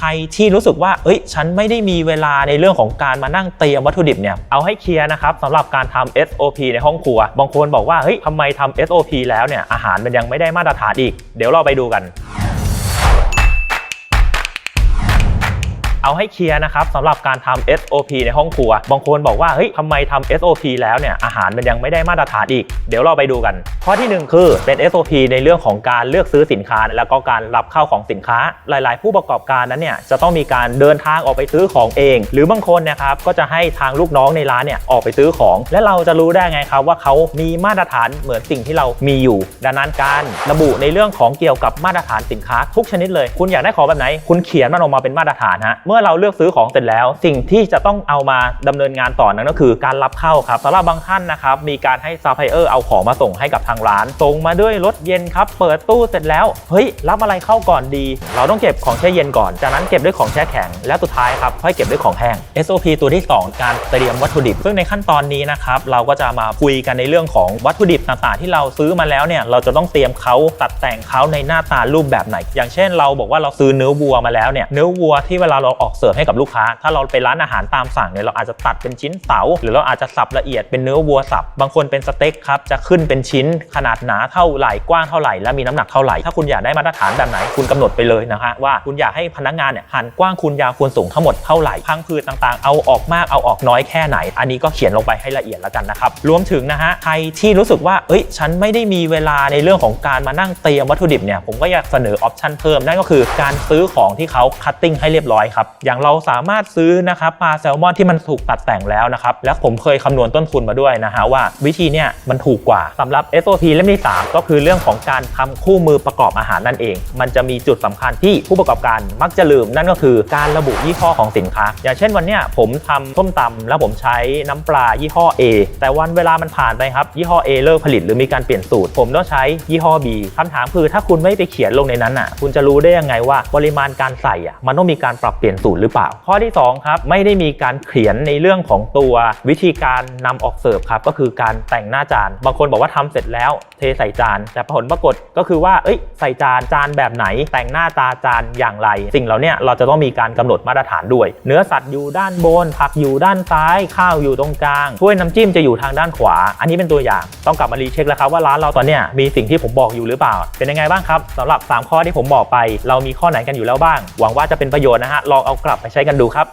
ใครที่รู้สึกว่าเอ้ย ฉันไม่ได้มีเวลาในเรื่องของการมานั่งเตรียมวัตถุดิบเนี่ย เอาให้เคลียร์นะครับสำหรับการทำ SOP ในห้องครัว บางคนบอกว่า เฮ้ยทำไมทำ SOP แล้วเนี่ย อาหารมันยังไม่ได้มาตรฐานอีก เดี๋ยวเราไปดูกัน เอาให้เคลียร์นะครับสำหรับการทำ SOP ในห้องครัว บางคนบอกว่าเฮ้ยทำไมทำ SOP แล้วเนี่ยอาหารมันยังไม่ได้มาตรฐานอีก เดี๋ยวเราไปดูกัน ข้อที่หนึ่งคือเป็น SOP ในเรื่องของการเลือกซื้อสินค้า แล้วก็การรับเข้าของสินค้า หลาย ๆ ผู้ประกอบการนั้นเนี่ยจะต้องมีการเดินทางออกไปซื้อของเอง หรือบางคนนะครับก็จะให้ทางลูกน้องในร้านเนี่ยออกไปซื้อของ และเราจะรู้ได้ไงครับว่าเขามีมาตรฐานเหมือนสิ่งที่เรามีอยู่ ดังนั้นการระบุในเรื่องของเกี่ยวกับมาตรฐานสินค้าทุกชนิดเลย คุณอยากได้ของแบบไหน คุณเขียนมันออกมาเป็นมาตรฐานฮะมื่อเราเลือกซื้อของเสร็จแล้ว สิ่งที่จะต้องเอามาดำเนินงานต่อนั้นก็คือการรับเข้าครับสำหรับบางท่านนะครับมีการให้ซัพพลายเออร์เอาของมาส่งให้กับทางร้านส่งมาด้วยรถเย็นครับเปิดตู้เสร็จแล้วเฮ้ยรับอะไรเข้าก่อนดี เราต้องเก็บของแช่เย็นก่อนจากนั้นเก็บด้วยของแช่แข็งและสุดท้ายครับค่อยเก็บด้วยของแห้ง SOP ตัวที่ 2 การเตรียมวัตถุดิบ ซึ่งในขั้นตอนนี้นะครับเราก็จะมาคุยกันในเรื่องของวัตถุดิบต่างๆที่เราซื้อมาแล้วเนี่ยเราจะต้องเตรียมเขาตัดแต่งเขาในหน้าตารูปแบบไหน อย่างเช่น เราบอกว่าเราซื้อเนื้อวัวมาแล้วเนี่ยเนื้อวัวที่เวลาเราออกเสิร์ฟให้กับลูกค้า ถ้าเราไปร้านอาหารตามสั่งเนี่ยเราอาจจะตัดเป็นชิ้นเต๋าหรือเราอาจจะสับละเอียดเป็นเนื้อวัวสับ บางคนเป็นสเต็กครับจะขึ้นเป็นชิ้นขนาดหนาเท่าไหร่กว้างเท่าไหร่และมีน้ำหนักเท่าไหร่ถ้าคุณอยากได้มาตรฐานแบบไหนคุณกำหนดไปเลยนะฮะว่าคุณอยากให้พนักงานเนี่ยหั่นกว้างคูณยาวคูณสูงทั้งหมดเท่าไหร่พังผืดต่างๆ เอาออกมากเอาออกน้อยแค่ไหน อันนี้ก็เขียนลงไปให้ละเอียดแล้วกันนะครับรวมถึงนะฮะใครที่รู้สึกว่าเอ้ยฉันไม่ได้มีเวลาในเรื่องของการมานั่งเตรียมวัตถุดิบเนี่ยผมก็อยากเสนอออปชันเพิ่มนั่นก็คือการซื้อของที่เขาคัตติ้งให้เรียบร้อยครับอย่างเราสามารถซื้อนะครับปลาแซลมอนที่มันถูกตัดแต่งแล้วนะครับและผมเคยคำนวณต้นทุนมาด้วยนะฮะว่าวิธีเนี่ยมันถูกกว่าสำหรับ SOP เล่มที่ 3 ก็คือเรื่องของการทำคู่มือประกอบอาหารนั่นเอง มันจะมีจุดสำคัญที่ผู้ประกอบการมักจะลืมนั่นก็คือการระบุยี่ห้อของสินค้า อย่างเช่นวันเนี้ยผมทำส้มตำแล้วผมใช้น้ำปลายี่ห้อ A แต่วันเวลามันผ่านไปครับยี่ห้อ A เลิกผลิตหรือมีการเปลี่ยนสูตร ผมต้องใช้ยี่ห้อ B คำถามคือถ้าคุณไม่ไปเขียนลงในนั้นอะคุณจะรู้ได้ยังไงว่าปริมาณการใส่อะมันต้องมีการปรับเปลี่ยนสูตรหรือเปล่า ข้อที่สองครับไม่ได้มีการเขียนในเรื่องของตัววิธีการนำออกเสิร์ฟครับก็คือการแต่งหน้าจาน บางคนบอกว่าทำเสร็จแล้วเทใส่จาน แต่ผลปรากฏก็คือว่าเอ้ยใส่จานจานแบบไหน แต่งหน้าตาจานอย่างไร สิ่งเหล่านี้เราจะต้องมีการกำหนดมาตรฐานด้วย เนื้อสัตว์อยู่ด้านบน ผักอยู่ด้านซ้าย ข้าวอยู่ตรงกลางถ้วยน้ำจิ้มจะอยู่ทางด้านขวา อันนี้เป็นตัวอย่างต้องกลับมารีเช็คแล้วครับว่าร้านเราตอนนี้มีสิ่งที่ผมบอกอยู่หรือเปล่า เป็นยังไงบ้างครับสำหรับ 3 ข้อที่ผมบอกไป เรามีข้อไหนกันอยู่แล้วบ้าง หวังว่าจะเป็นประโยชน์นะฮะลองเอากลับไปใช้กันดูครับ